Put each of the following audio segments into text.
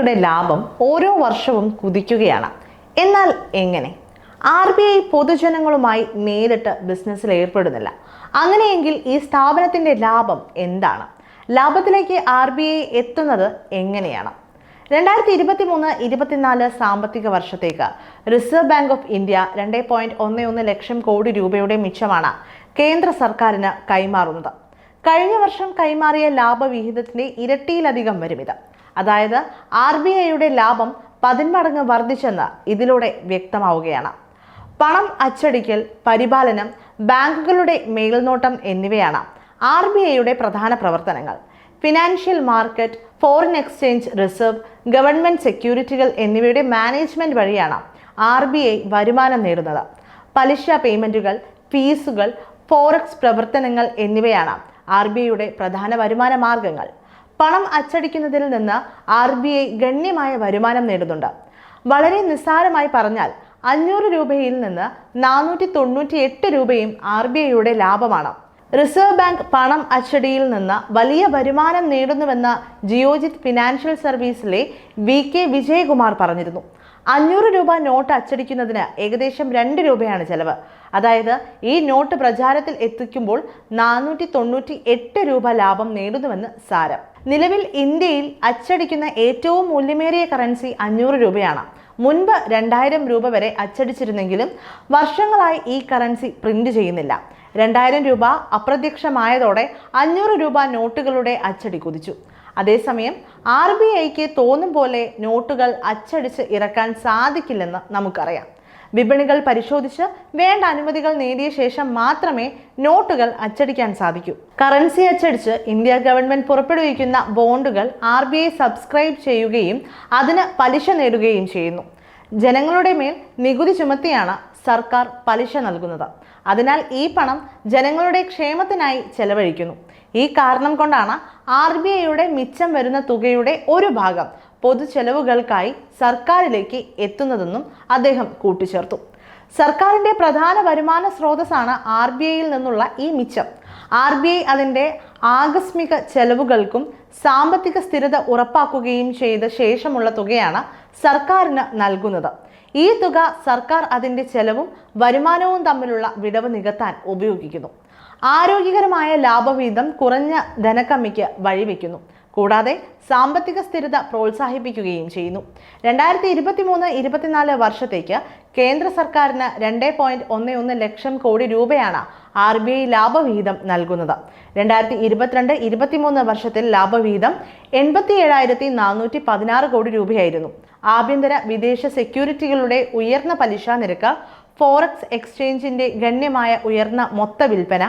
ഐയുടെ ലാഭം ഓരോ വർഷവും കുതിക്കുകയാണ്. എന്നാൽ എങ്ങനെ? ആർ ബി ഐ പൊതുജനങ്ങളുമായി നേരിട്ട് ബിസിനസ്സിൽ ഏർപ്പെടുന്നില്ല. അങ്ങനെയെങ്കിൽ ഈ സ്ഥാപനത്തിന്റെ ലാഭം എന്താണ്? ലാഭത്തിലേക്ക് ആർ ബി ഐ എത്തുന്നത് എങ്ങനെയാണ്? രണ്ടായിരത്തി ഇരുപത്തി മൂന്ന് ഇരുപത്തിനാല് സാമ്പത്തിക വർഷത്തേക്ക് റിസർവ് ബാങ്ക് ഓഫ് ഇന്ത്യ രണ്ട് പോയിന്റ് ഒന്ന് ഒന്ന് ലക്ഷം കോടി രൂപയുടെ മിച്ചമാണ് കേന്ദ്ര സർക്കാരിന് കൈമാറുന്നത്. കഴിഞ്ഞ വർഷം കൈമാറിയ ലാഭവിഹിതത്തിന്റെ ഇരട്ടിയിലധികം വരും ഇത് അതായത് ആർ ബി ഐയുടെ ലാഭം പതിന്മടങ്ങ് വർദ്ധിച്ചെന്ന് ഇതിലൂടെ വ്യക്തമാവുകയാണ്. പണം അച്ചടിക്കൽ പരിപാലനം ബാങ്കുകളുടെ മേൽനോട്ടം എന്നിവയാണ് ആർ ബി ഐയുടെ പ്രധാന പ്രവർത്തനങ്ങൾ. Financial market foreign exchange reserve government സെക്യൂരിറ്റികൾ എന്നിവയുടെ മാനേജ്മെന്റ് വഴിയാണ് ആർ ബി ഐ വരുമാനം നേടുന്നത്. പലിശ പേയ്മെന്റുകൾ ഫീസുകൾ ഫോറക്സ് പ്രവർത്തനങ്ങൾ എന്നിവയാണ് ആർ ബി ഐയുടെ പ്രധാന വരുമാന മാർഗങ്ങൾ. പണം അച്ചടിക്കുന്നതിൽ നിന്ന് ആർ ബി ഐ ഗണ്യമായ വരുമാനം നേടുന്നുണ്ട്. വളരെ നിസ്സാരമായി പറഞ്ഞാൽ അഞ്ഞൂറ് രൂപയിൽ നിന്ന് നാനൂറ്റി തൊണ്ണൂറ്റി എട്ട് രൂപയും ആർ ബി ഐയുടെ ലാഭമാണ്. റിസർവ് ബാങ്ക് പണം അച്ചടിയിൽ നിന്ന് വലിയ വരുമാനം നേടുന്നുവെന്ന് ജിയോജിത് ഫിനാൻഷ്യൽ സർവീസിലെ വി കെ വിജയകുമാർ പറഞ്ഞിരുന്നു. അഞ്ഞൂറ് രൂപ നോട്ട് അച്ചടിക്കുന്നതിന് ഏകദേശം രണ്ട് രൂപയാണ് ചെലവ്. അതായത് ഈ നോട്ട് പ്രചാരത്തിൽ എത്തിക്കുമ്പോൾ നാനൂറ്റി രൂപ ലാഭം നേടുന്നുവെന്ന് സാരം. നിലവിൽ ഇന്ത്യയിൽ അച്ചടിക്കുന്ന ഏറ്റവും മൂല്യമേറിയ കറൻസി അഞ്ഞൂറ് രൂപയാണ്. മുൻപ് രണ്ടായിരം രൂപ വരെ അച്ചടിച്ചിരുന്നെങ്കിലും വർഷങ്ങളായി ഈ കറൻസി പ്രിന്റ് ചെയ്യുന്നില്ല. രണ്ടായിരം രൂപ അപ്രത്യക്ഷമായതോടെ അഞ്ഞൂറ് രൂപ നോട്ടുകളുടെ അച്ചടി കുതിച്ചു. അതേസമയം ആർ ബി ഐക്ക് തോന്നും പോലെ നോട്ടുകൾ അച്ചടിച്ച് ഇറക്കാൻ സാധിക്കില്ലെന്ന് നമുക്കറിയാം. വിപണികൾ പരിശോധിച്ച് വേണ്ട അനുമതികൾ നേടിയ ശേഷം മാത്രമേ നോട്ടുകൾ അച്ചടിക്കാൻ സാധിക്കൂ. കറൻസി അച്ചടിച്ച് ഇന്ത്യ ഗവൺമെന്റ് പുറപ്പെടുവിക്കുന്ന ബോണ്ടുകൾ ആർ സബ്സ്ക്രൈബ് ചെയ്യുകയും അതിന് പലിശ നേടുകയും ചെയ്യുന്നു. ജനങ്ങളുടെ മേൽ നികുതി ചുമത്തിയാണ് സർക്കാർ പലിശ നൽകുന്നത്. അതിനാൽ ഈ പണം ജനങ്ങളുടെ ക്ഷേമത്തിനായി ചെലവഴിക്കുന്നു. ഈ കാരണം കൊണ്ടാണ് ആർ ബി ഐയുടെ മിച്ചം വരുന്ന തുകയുടെ ഒരു ഭാഗം പൊതു ചെലവുകൾക്കായി സർക്കാരിലേക്ക് എത്തുന്നതെന്നും അദ്ദേഹം കൂട്ടിച്ചേർത്തു. സർക്കാരിന്റെ പ്രധാന വരുമാന സ്രോതസ്സാണ് ആർ ബി ഐയിൽ നിന്നുള്ള ഈ മിച്ചം. ആർ ബി ഐ അതിന്റെ ആകസ്മിക ചെലവുകൾക്കും സാമ്പത്തിക സ്ഥിരത ഉറപ്പാക്കുകയും ചെയ്ത ശേഷമുള്ള തുകയാണ് സർക്കാരിന് നൽകുന്നത്. ഈ തുക സർക്കാർ അതിന്റെ ചെലവും വരുമാനവും തമ്മിലുള്ള വിടവ് നികത്താൻ ഉപയോഗിക്കുന്നു. ആരോഗ്യകരമായ ലാഭവീതം കുറഞ്ഞ ധനക്കമ്മിക്ക് വഴിവെക്കുന്നു. കൂടാതെ സാമ്പത്തിക സ്ഥിരത പ്രോത്സാഹിപ്പിക്കുകയും ചെയ്യുന്നു. രണ്ടായിരത്തി ഇരുപത്തി മൂന്ന് ഇരുപത്തിനാല് വർഷത്തേക്ക് കേന്ദ്ര സർക്കാരിന് രണ്ട് പോയിന്റ് ഒന്ന് ഒന്ന് ലക്ഷം കോടി രൂപയാണ് ആർ ബി ഐ ലാഭവിഹിതം നൽകുന്നത്. രണ്ടായിരത്തി ഇരുപത്തിരണ്ട് ഇരുപത്തിമൂന്ന് വർഷത്തിൽ ലാഭവിഹിതം എൺപത്തി ഏഴായിരത്തി നാനൂറ്റി പതിനാറ് കോടി രൂപയായിരുന്നു. ആഭ്യന്തര വിദേശ സെക്യൂരിറ്റികളുടെ ഉയർന്ന പലിശ നിരക്ക് ഫോറക്സ് എക്സ്ചേഞ്ചിന്റെ ഗണ്യമായ ഉയർന്ന മൊത്ത വിൽപ്പന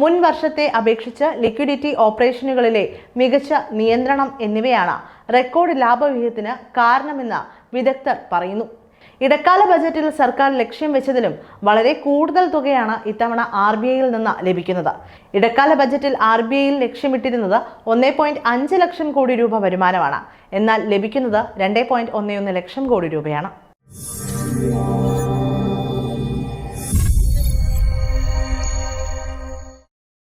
മുൻ വർഷത്തെ അപേക്ഷിച്ച് ലിക്വിഡിറ്റി ഓപ്പറേഷനുകളിലെ മികച്ച നിയന്ത്രണം എന്നിവയാണ് റെക്കോർഡ് ലാഭവിഹിതത്തിന് കാരണമെന്ന് വിദഗ്ധർ പറയുന്നു. ഇടക്കാല ബജറ്റിൽ സർക്കാർ ലക്ഷ്യം വെച്ചതിലും വളരെ കൂടുതൽ തുകയാണ് ഇത്തവണ ആർ ബി ഐയിൽ നിന്ന് ലഭിക്കുന്നത്. ഇടക്കാല ബജറ്റിൽ ആർ ബി ഐയിൽ ലക്ഷ്യമിട്ടിരുന്നത് ഒന്നേ പോയിന്റ് അഞ്ച് ലക്ഷം കോടി രൂപ വരുമാനമാണ്. എന്നാൽ ലഭിക്കുന്നത് രണ്ടേ പോയിന്റ് ഒന്നേ ഒന്ന് ലക്ഷം കോടി രൂപയാണ്.